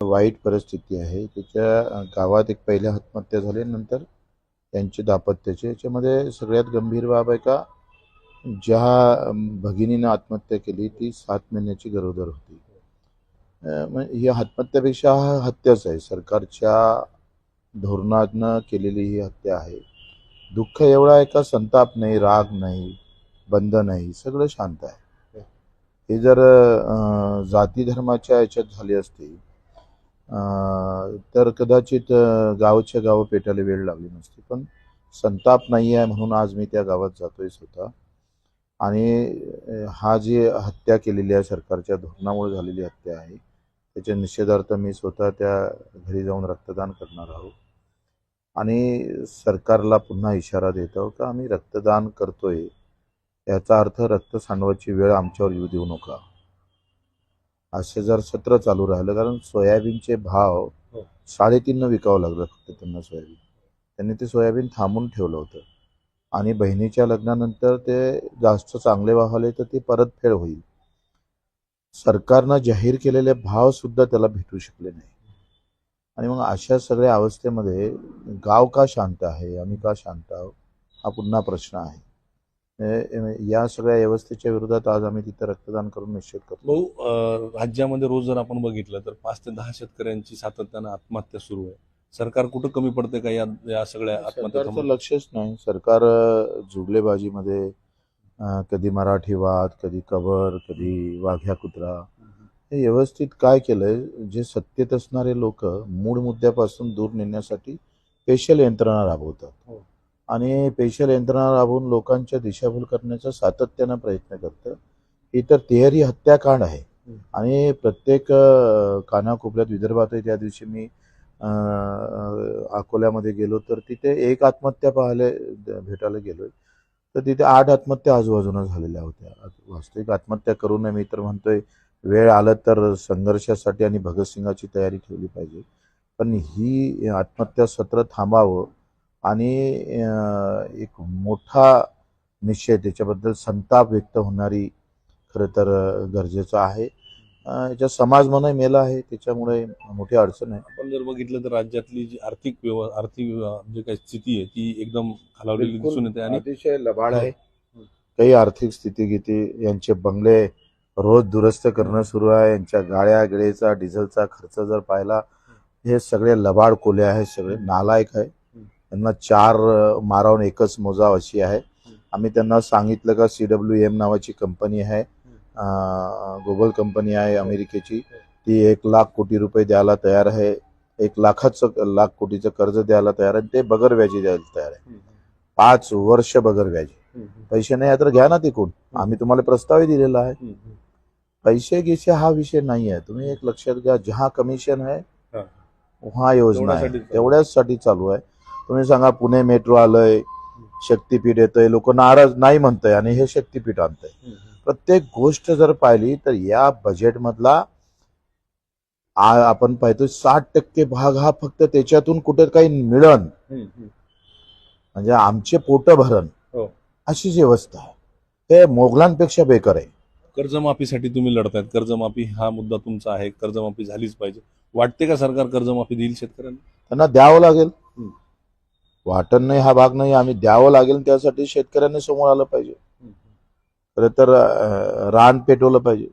वाईट परिस्थिती आहे. त्याच्या गावात एक पहिल्या आत्महत्या झाली. नंतर त्यांचे दापत्याचे याच्यामध्ये सगळ्यात गंभीर बाब आहे का? ज्या भगिनीनं आत्महत्या केली ती सात महिन्याची गरोदर होती. ही आत्महत्यापेक्षा हा हत्याच आहे. सरकारच्या धोरणातनं केलेली ही हत्या आहे. दुःख एवढा आहे का? संताप नाही राग नाही बंध नाही. सगळं शांत आहे. हे जर जाती धर्माच्या याच्यात झाली असती तर कदाचित गावच्या गावं पेटायला वेळ लागली नसती. पण संताप नाही आहे म्हणून आज मी त्या गावात जातोय स्वतः. आणि हा जी हत्या केलेली आहे सरकारच्या धोरणामुळे झालेली हत्या आहे त्याच्या निषेधार्थ मी स्वतः त्या घरी जाऊन रक्तदान करणार आहोत. आणि सरकारला पुन्हा इशारा देत आहोत का आम्ही रक्तदान करतोय याचा अर्थ रक्त सांडवायची वेळ आमच्यावर येऊ देऊ नका. असे जर सत्र चालू राहिलं कारण सोयाबीनचे भाव हो. साडेतीननं विकावं लागलं फक्त त्यांना सोयाबीन. त्यांनी ते सोयाबीन थांबून ठेवलं होतं. आणि बहिणीच्या लग्नानंतर ते जास्त चांगले भाव आले तर ते परतफेड होईल. सरकारनं जाहीर केलेले भाव सुद्धा त्याला भेटू शकले नाही. आणि मग अशा सगळ्या अवस्थेमध्ये गाव का शांत आहे आम्ही का शांत आहोत हा पुन्हा प्रश्न आहे. या सगळ्या व्यवस्थेच्या विरोधात आज आम्ही तिथे रक्तदान करून निश्चित करतो. भाऊ राज्यामध्ये रोज जर आपण बघितलं तर पाच ते दहा शेतकऱ्यांची सातत्यानं आत्महत्या सुरू आहे. सरकार कुठं कमी पडते का या या सगळ्या आत्महत्या? लक्षच नाही. सरकार अं, कधी मराठीवाद कधी कबर कधी वाघ्या कुत्रा. हे व्यवस्थित काय केलंय? जे सत्तेत असणारे लोक मूळ मुद्द्यापासून दूर नेण्यासाठी स्पेशल यंत्रणा राबवतात. हो. आणि पेशल यंत्रणा राबवून लोकांच्या दिशाभूल करण्याचा सातत्यानं प्रयत्न करतं. ही तर तिहेरी हत्याकांड आहे. आणि प्रत्येक कानाकोपऱ्यात विदर्भातही त्या दिवशी मी अकोल्यामध्ये गेलो तर तिथे एक आत्महत्या पाहायला भेटायला गेलो तर तिथे आठ आत्महत्या आजूबाजूनं झालेल्या होत्या. वास्तविक आत्महत्या करू नये मी तर म्हणतोय वेळ आलं तर संघर्षासाठी आणि भगतसिंगाची तयारी ठेवली पाहिजे. पण ही आत्महत्या सत्र थांबावं आणि एक मोठा निश्चय त्याच्याबद्दल संताप व्यक्त होणारी खरं तर गरजेचं आहे. अं, याच्यात समाज मनही मेला आहे त्याच्यामुळे मोठी अडचण आहे. आपण जर बघितलं तर राज्यातली जी आर्थिक व्यव आर्थिक जे काही स्थिती आहे ती एकदम खालावलेली दिसून येते आणि अतिशय लबाड आहे. काही आर्थिक स्थितीगती यांचे बंगले रोज दुरुस्त करणं सुरू आहे. यांच्या गाड्या गिळेचा डिझेलचा खर्च जर पाहिला हे सगळे लबाड कोले आहेत सगळे नालायक आहे त्यांना चार मारावून एकच मोजाव अशी आहे. आम्ही त्यांना सांगितलं का सी डब्ल्यू एम नावाची कंपनी आहे. गुगल कंपनी आहे अमेरिकेची. ती एक लाख कोटी रुपये द्यायला तयार आहे. एक लाखाचं लाख कोटीचं कर्ज द्यायला तयार आहे. ते बगर व्याजी द्यायला तयार आहे. पाच वर्ष बगर व्याजी. पैसे नाही तर घ्या ना तिकून. आम्ही तुम्हाला प्रस्तावही दिलेला आहे. पैसे घ्यायचे हा विषय नाही आहे. तुम्ही एक लक्षात घ्या. जहा कमिशन आहे. वहा योजना आहे. तेवढ्यासाठी चालू. तेवढ्याचसाठी चालू आहे. तुम्ही सांगा पुणे मेट्रो आलंय शक्तीपीठ येतंय लोक नाराज नाही म्हणतंय आणि हे शक्तीपीठ आणतंय. प्रत्येक गोष्ट जर पाहिली तर या बजेटमधला आ- आपण पाहतो साठ टक्के भाग हा फक्त त्याच्यातून कुठे काही मिळन म्हणजे आमचे पोट भरण हो. अशीच व्यवस्था आहे हे मोगलांपेक्षा बेकार आहे. कर्जमाफीसाठी तुम्ही लढतायत. कर्जमाफी हा मुद्दा तुमचा आहे. कर्जमाफी झालीच पाहिजे. वाटते का सरकार कर्जमाफी देईल शेतकऱ्यांना? त्यांना द्यावं लागेल. वाटण नाही हा भाग नाही आम्ही द्यावं लागेल त्यासाठी शेतकऱ्यांनी समोर आलं पाहिजे. खरं तर रान पेटवलं पाहिजे.